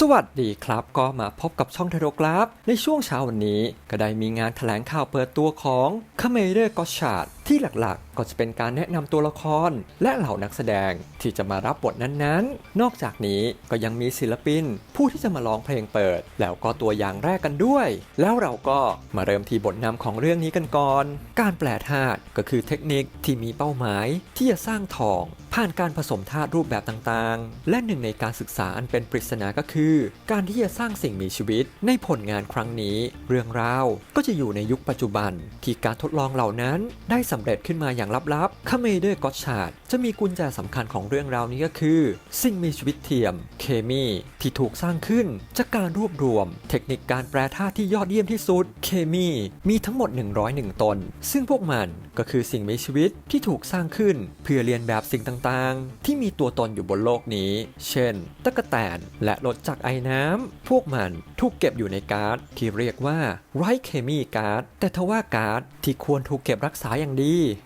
สวัสดีครับ ก็มาพบกับช่องเทโรกราฟ ในช่วงเช้าวันนี้ ก็ได้มีงานแถลงข่าวเปิดตัวของคาเมเดอร์กอชาดที่หลักๆ ก็จะเป็นการแนะนำตัวละคร และเหล่านักแสดงที่จะมารับบทนั้นๆ นอกจากนี้ก็ยังมีศิลปิน ผู้ที่จะมาร้องเพลงเปิด แล้วก็ตัวอย่างแรกกันด้วย แล้วเราก็มาเริ่มที่บทนำของเรื่องนี้กันก่อน การแปลธาตุก็คือเทคนิคที่มีเป้าหมาย ที่จะสร้างทอง ผ่านการผสมธาตุรูปแบบต่างๆ และหนึ่งในการศึกษาอันเป็นปริศนาก็คือ การที่จะสร้างสิ่งมีชีวิต ในผลงานครั้งนี้ เรื่องราวก็จะอยู่ในยุคปัจจุบัน ที่การทดลองเหล่านั้นได้สำเร็จขึ้นมาอย่างลับๆคาเมเดอร์กอชาดจะมีกุญแจสำคัญของเรื่องราวนี้ก็คือ สิ่งมีชีวิตเทียม เคมีที่ถูกสร้างขึ้น จากการรวบรวม เทคนิคการแปรธาตุที่ยอดเยี่ยมที่สุด เคมีมีทั้งหมด 101 ตน ซึ่งพวกมันก็คือสิ่งมีชีวิตที่ถูกสร้างขึ้น เพื่อเรียนแบบสิ่งต่างๆ ที่มีตัวตนอยู่บนโลกนี้ เช่น ตะกแตน และรถจากไอ้น้ำ พวกมันถูกเก็บอยู่ในการ์ดที่เรียกว่าไรเคมีการ์ดแต่ทว่าการ์ดที่ควรถูกเก็บรักษาอย่างดี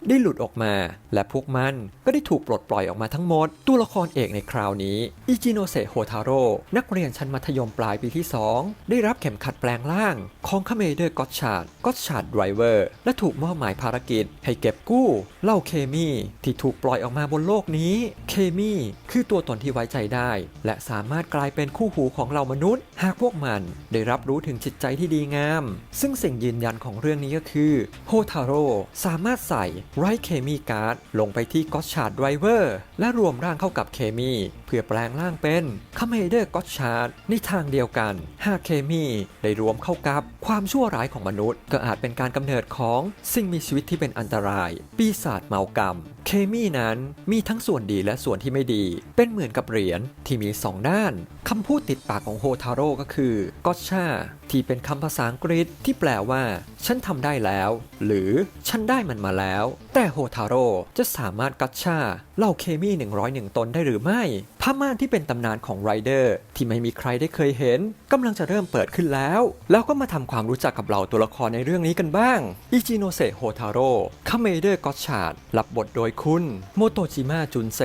ได้หลุดออกมา และพวกมันก็ได้ถูกปลดปล่อยออกมาทั้งหมด ตัวละครเอกในคราวนี้อิจิโนเซโฮทาโร่นักเรียนชั้นมัธยมปลายปีที่ 2 ได้รับเข็มขัดแปลงร่างของคาเมเดอร์ก็อตชาร์ดก็อตชาร์ดไดรเวอร์และถูกมอบหมายภารกิจ ให้เก็บกู้เหล่าเคมีที่ถูกปล่อยออกมาบนโลกนี้ เคมีคือตัวตนที่ไว้ใจได้ และสามารถกลายเป็นคู่หูของเหล่ามนุษย์ หากพวกมันได้รับรู้ถึงจิตใจที่ดีงาม ซึ่งสิ่งยืนยันของเรื่องนี้ก็คือโฮทาโร่สามารถใส่ไรเคมีการ์ดลงไปที่ก็อตชาร์ดไดรเวอร์และรวมร่างเข้ากับเคมี เพื่อแปลงร่างเป็นคาเมเดอร์ก็อตชาร์ดในทางเดียวกันหากเคมีได้รวมเข้ากับความชั่วร้ายของมนุษย์ ก็อาจเป็นการกำเนิดของสิ่งมีชีวิตที่เป็นอันตราย ปีศาจเมากรรม เคมีนั้นมีทั้งส่วนดีและส่วนที่ไม่ดี เป็นเหมือนกับเหรียญที่มีสองด้าน คำพูดติดปากของโฮทาโร่ก็คือก็ชาที่เป็นคำภาษาอังกฤษที่แปลว่า ฉันทำได้แล้ว หรือฉันได้มันมาแล้ว แต่โฮทาโร่จะสามารถกัชชาเหล่าเคมี 101 ตนได้หรือไม่ผ้าม่านที่เป็นตำนานของไรเดอร์ที่ไม่มีใครได้เคยเห็นกำลังจะเริ่มเปิดขึ้นแล้ว แล้วก็มาทำความรู้จักกับเหล่าตัวละครในเรื่องนี้กันบ้างอิจิโนเซโฮทาโร่คาเมเดอร์ก็ชาดรับบทโดยคุณ โมโตจิมะจุนเซ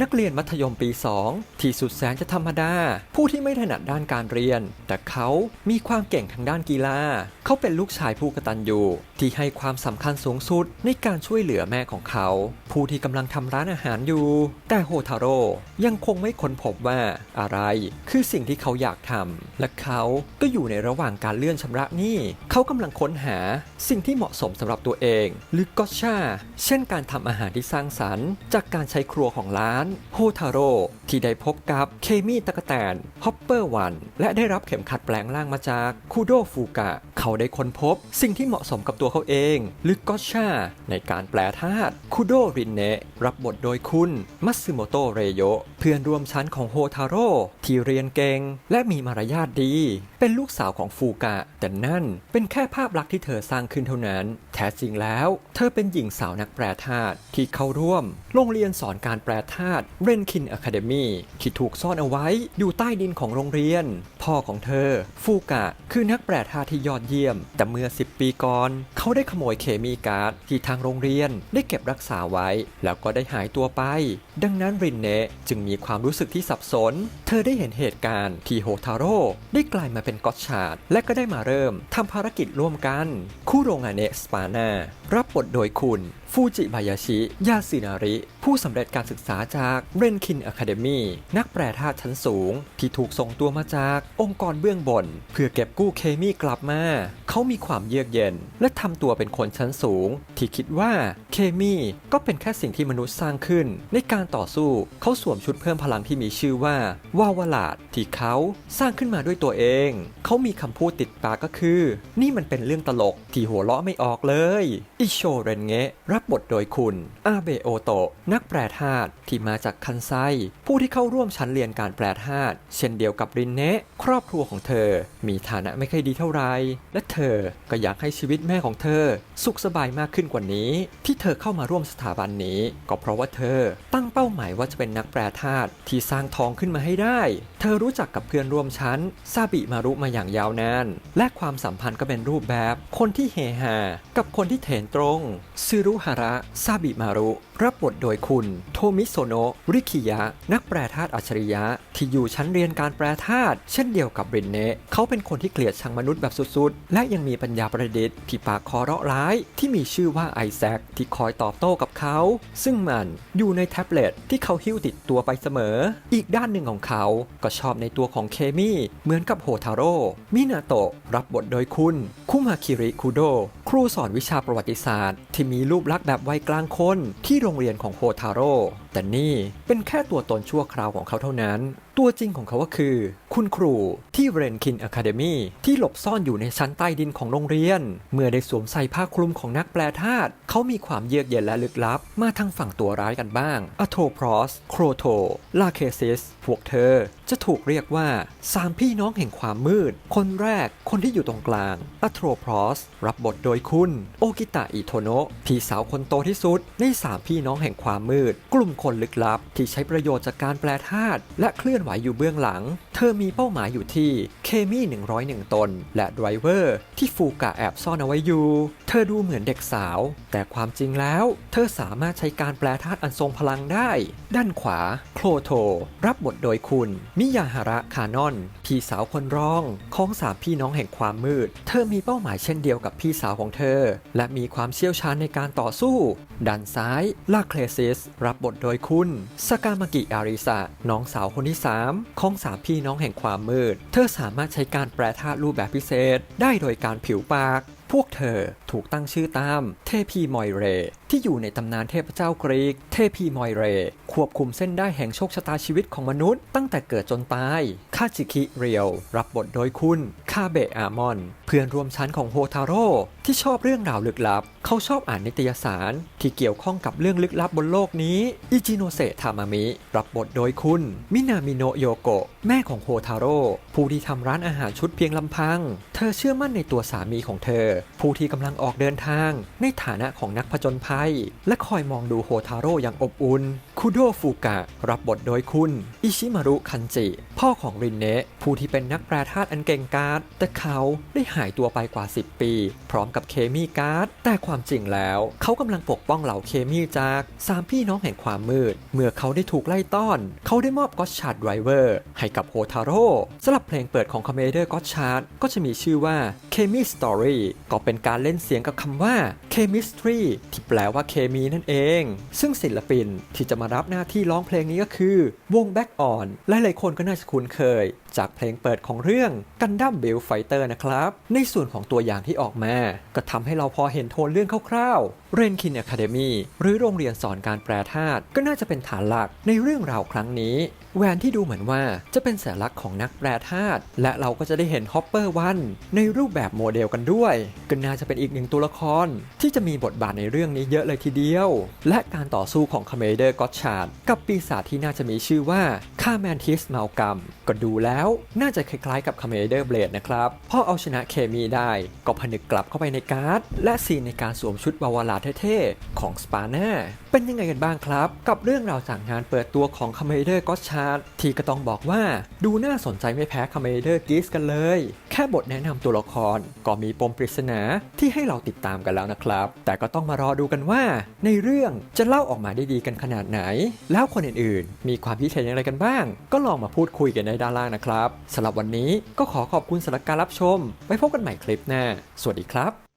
นักเรียนมัธยมปี 2 ที่สุดแสนจะธรรมดา ผู้ที่ไม่ถนัดด้านการเรียน แต่เขามีความเก่งทางด้านกีฬา เขาเป็นลูกชายผู้กตัญญูที่ให้ความสำคัญสูงสุดในการช่วยเหลือแม่ของเขา ผู้ที่กำลังทำร้านอาหารอยู่ แต่โฮทาโร่ยังคงไม่ค้นพบว่าอะไรคือสิ่งที่เขาอยากทำและเขาก็อยู่ในระหว่างการเลื่อนชำระหนี้เขากำลังค้นหาสิ่งที่เหมาะสมสำหรับตัวเอง หรือก็ชาเช่นการทำอาหารที่สร้างสรรค์ จากการใช้ครัวของร้านโฮทาโร่ที่ได้พบกับเคมีตะกแตนฮอปเปอร์วันและได้รับเข็มขัดแปลงร่างมาจากคูโดฟูกะ เขาได้ค้นพบสิ่งที่เหมาะสมกับตัวเขาเอง หรือก็ชาในการแปลธาตุคูโดรินเนะรับบทโดยคุณมัตสึโมโตะเรโยเพื่อนร่วมชั้นของโฮทาโร่ที่เรียนเก่งและมีมารยาทดี เป็นลูกสาวของฟูกะ แต่นั่นเป็นแค่ภาพลักษณ์ที่เธอสร้างขึ้นเท่านั้น แท้จริงแล้ว เธอเป็นหญิงสาวนักแปลธาตุที่เข้าร่วม โรงเรียนสอนการแปลธาตุเรนคินอะคาเดมีที่ถูกซ่อนเอาไว้อยู่ใต้ดินของโรงเรียน พ่อของเธอ ฟูกะ คือนักแปลธาตุที่ยอดเยี่ยม แต่เมื่อ 10 ปีก่อน เขาได้ขโมยเคมีการ์ดที่ทางโรงเรียนได้เก็บรักษาไว้ แล้วก็ได้หายตัวไป ดังนั้นรินเนะจึงมีความรู้สึกที่สับสน เธอได้เห็นเหตุการณ์ที่โฮทาโร่ได้กลายมาเป็นก็อตชาร์ดและก็ได้มาเริ่มทำภารกิจร่วมกัน คู่โรงงานเนสปานารับบทโดยคุณฟูจิบายาชิ ยาสึนาริ ผู้สำเร็จการศึกษาจากเรนคินอะคาเดมีนักแปรธาตุชั้นสูง ที่ถูกส่งตัวมาจากองค์กรเบื้องบน เพื่อเก็บกู้เคมีกลับมาเขามีความเยือกเย็น และทำตัวเป็นคนชั้นสูง ที่คิดว่าเคมีก็เป็นแค่สิ่งที่มนุษย์สร้างขึ้น ในการต่อสู้เขาสวมชุดเพิ่มพลังที่มีชื่อว่าวาวลาดที่เขาสร้างขึ้นมาด้วยตัวเอง เขามีคำพูดติดปากก็คือ นี่มันเป็นเรื่องตลกที่หัวเราะไม่ออกเลยอิโชเรนเงะรับบทโดยคุณอาเบโอโตะนักแปลธาตุที่มาจากคันไซ ผู้ที่เข้าร่วมชั้นเรียนการแปลธาตุเช่นเดียวกับรินเนะครอบครัวของเธอ มีฐานะไม่ค่อยดีเท่าไหร่และเธอก็อยากให้ชีวิตแม่ของเธอ สุขสบายมากขึ้นกว่านี้ ที่เธอเข้ามาร่วมสถาบันนี้ ก็เพราะว่าเธอตั้งเป้าหมายว่าจะเป็นนักแปรธาตุที่สร้างทองขึ้นมาให้ได้ เธอรู้จักกับเพื่อนร่วมชั้นซาบิมารุมาอย่างยาวนาน และความสัมพันธ์ก็เป็นรูปแบบ คนที่เฮฮากับคนที่เถนตรงซึรุฮาระซาบิมารุรับบทโดยคุณ โทมิโซโนะริคิยะ นักแปรธาตุอัจฉริยะ ที่อยู่ชั้นเรียนการแปรธาตุเช่นเดียวกับรินเนะเขาเป็นคนที่เกลียดชังมนุษย์แบบสุดและยังมีปัญญาประดิษฐ์ที่ปากคอเราะร้าย ที่มีชื่อว่าไอแซคที่คอยตอบโต้กับเขา ซึ่งมันอยู่ในแท็บเล็ตที่เขาหิ้วติดตัวไปเสมอ อีกด้านหนึ่งของเขาก็ชอบในตัวของเคมี่เหมือนกับโฮทาโร่มินาโตะรับบทโดยคุณคุมาคิริคุโดครูสอนวิชาประวัติศาสตร์ ที่มีรูปลักษณ์แบบวัยกลางคนที่โรงเรียนของโฮทาโร่แต่นี่เป็นแค่ตัวตนชั่วคราวของเขาเท่านั้น ตัวจริงของเขาก็คือ คุณครูที่เรนคินอะคาเดมีที่หลบซ่อนอยู่ในชั้นใต้ดินของโรงเรียน เมื่อได้สวมใส่ผ้าคลุมของนักแปลธาตุเขามีความเยือกเย็นและลึกลับ มาทางฝั่งตัวร้ายกันบ้างอโทพรอส โครโทลาเคซิส พวกเธอ จะถูกเรียกว่าสามพี่น้องแห่งความมืด คนแรกคนที่อยู่ตรงกลางอโทพรอสรับบทโดยคุณ โอกิตะอิโทโนะพี่สาวคนโตที่สุด ในสามพี่น้องแห่งความมืด กลุ่มคนลึกลับ ที่ใช้ประโยชน์จากการแปลธาตุและเคลื่อนไหวอยู่เบื้องหลัง เธอมีเป้าหมายอยู่ที่เคมี101 ตน และไดรเวอร์ที่ฟูกะแอบซ่อนเอาไว้อยู่ เธอดูเหมือนเด็กสาว แต่ความจริงแล้ว เธอสามารถใช้การแปลธาตุอันทรงพลังได้ ด้านขวา โครโท รับบทโดยคุณมิยาฮาระคานอน พี่สาวคนรองของสามพี่น้องแห่งความมืด เธอมีเป้าหมายเช่นเดียวกับพี่สาวของเธอ และมีความเชี่ยวชาญในการต่อสู้ ด้านซ้ายลาเคลซิส รับบทโดยคุณสกามากิอาริสะน้องสาวคนที่ 3 ของสามพี่น้องแห่งความมืด เธอสามารถใช้การแปลธาตุรูปแบบพิเศษ ได้โดยการผิวปาก พวกเธอถูกตั้งชื่อตาม เทพีมอยเร ที่อยู่ในตำนานเทพเจ้ากรีก เทพีมอยเร ควบคุมเส้นได้แห่งโชคชะตาชีวิตของมนุษย์ ตั้งแต่เกิดจนตายคาจิคิเรียว รับบทโดยคุณคาเบะอามอน เพื่อนร่วมชั้นของโฮทาโร่ที่ชอบเรื่องราวลึกลับ เขาชอบอ่านนิตยสาร ที่เกี่ยวข้องกับเรื่องลึกลับบนโลกนี้อิจิโนเซะทามามิ รับบทโดยคุณ มินามิโนโยโกะแม่ของโฮทาโร่ผู้ที่ทำร้านอาหารชุดเพียงลำพัง เธอเชื่อมั่นในตัวสามีของเธอผู้ที่กำลังออกเดินทาง ในฐานะของนักผจญภัย และคอยมองดูโฮทาโร่อย่างอบอุ่นคุโดฟูกะ รับบทโดยคุณ อิชิมารุคันจิ พ่อของรินเนะผู้ที่เป็นนักแปรธาตุอันเก่งกาจแต่เขาได้หายตัวไปกว่า 10 ปี พร้อมกับเคมีการ์ด แต่ความจริงแล้ว เขากำลังปกป้องเหล่าเคมีจากสามพี่น้องแห่งความมืด เมื่อเขาได้ถูกไล่ต้อน เขาได้มอบก็ d ชาร์ดไดรเวอร์ให้กับโฮทาโร่สำหรับเพลงเปิดของคอมเมเดอร์ก็ d ชาร์ดก็จะมีชื่อว่า Chemi Story ก็เป็นการเล่นเสียงกับคำว่า Chemistry ที่แปลว่าเคมีนั่นเอง ซึ่งศิลปินที่จะมารับหน้าที่ร้องเพลงนี้ก็คือ วง Back On หลายคนก็น่าจะคุ้นเคย จากเพลงเปิดของเรื่องกันดั้มเบลไฟเตอร์นะครับ ในส่วนของตัวอย่างที่ออกมา ก็ทำให้เราพอเห็นโทนเรื่องคร่าวๆเรนคินอะคาเดมีหรือโรงเรียนสอนการแปรธาตุก็น่าจะเป็นฐานหลักในเรื่องราวครั้งนี้แหวนที่ดูเหมือนว่าจะเป็นสัญลักษณ์ของนักแปรธาตุและเราก็จะได้เห็นฮอปเปอร์วันในรูปแบบโมเดลกันด้วยก็น่าจะเป็นอีกหนึ่งตัวละคร ที่จะมีบทบาทในเรื่องนี้เยอะเลยทีเดียว และการต่อสู้ของคาเมเดอร์ก็ชาร์ดกับปีศาจที่น่าจะมีชื่อว่าคาแมนทิสเมากัมก็ดูแล้วน่าจะคล้ายๆกับคาเมเดอร์เบลดนะครับพอเอาชนะเคมีได้ก็ผนึกกลับเข้าไปในการ์ด และซีนในการสวมชุดวาวาลาเท่ๆ ของสปาน่าเป็นยังไงกันบ้างครับ กับเรื่องราวจากงานเปิดตัวของคาเมเดอร์ก็ชาร์ดที่ก็ต้องบอกว่าดูน่าสนใจไม่แพ้คาเมเดอร์กิสกันเลย แค่บทแนะนำตัวละครก็มีปมปริศนาที่ให้เราติดตามกันแล้วนะครับ แต่ก็ต้องมารอดูกันว่า ในเรื่องจะเล่าออกมาได้ดีกันขนาดไหน แล้วคนอื่นๆ มีความคิดเห็นอย่างไรกันบ้าง ก็ลองมาพูดคุยกันในด้านล่างนะครับครับสำหรับวันนี้ก็ขอขอบคุณสำหรับการรับชม ไว้พบกันใหม่คลิปหน้า สวัสดีครับ